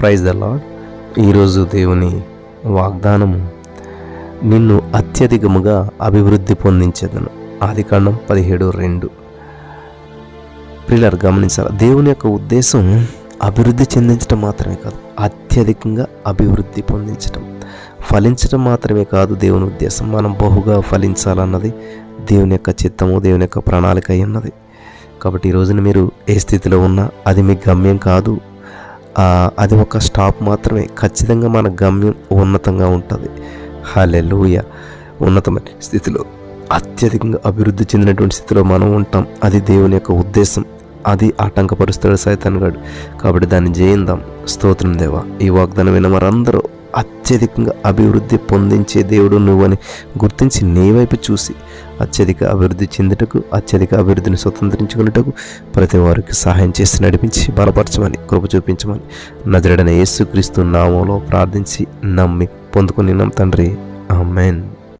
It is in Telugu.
ప్రైజ్ ద లాడ్ ఈరోజు దేవుని వాగ్దానము నిన్ను అత్యధికముగా అభివృద్ధి పొందించేదను. ఆది కాండం పదిహేడు రెండు. ప్రిల్లర్ గమనించాలి? దేవుని యొక్క ఉద్దేశం అభివృద్ధి చెందించడం మాత్రమే కాదు అత్యధికంగా అభివృద్ధి పొందించడం ఫలించడం మాత్రమే కాదు దేవుని ఉద్దేశం. మనం బహుగా ఫలించాలన్నది దేవుని యొక్క చిత్తము దేవుని యొక్క ప్రణాళిక అయి ఉన్నది. కాబట్టి ఈ రోజున మీరు ఏ స్థితిలో ఉన్నా అది మీ గమ్యం కాదు. అది ఒక స్టాప్ మాత్రమే. ఖచ్చితంగా మన గమ్యం ఉన్నతంగా ఉంటుంది. హలెలూయ ఉన్నతమైన స్థితిలో అత్యధికంగా అభివృద్ధి చెందినటువంటి స్థితిలో మనం ఉంటాం. అది దేవుని యొక్క ఉద్దేశం. అది ఆటంకపరుస్తాడు సైతాన్ గాడు. కాబట్టి దాన్ని జయిందాం. స్తోత్రం దేవా. ఈ వాగ్దానం విన్న మరందరూ అత్యధికంగా అభివృద్ధి పొందించే దేవుడు నువ్వని గుర్తించి నీ వైపు చూసి అత్యధిక అభివృద్ధి చెందుటకు అత్యధిక అభివృద్ధిని స్వతంత్రించుకున్నటకు ప్రతి వారికి సహాయం చేసి నడిపించి బలపరచమని కృప చూపించమని నజరడన యేసుక్రీస్తు నామంలో ప్రార్థించి నమ్మి పొందుకుని తండ్రి. ఆమెన్.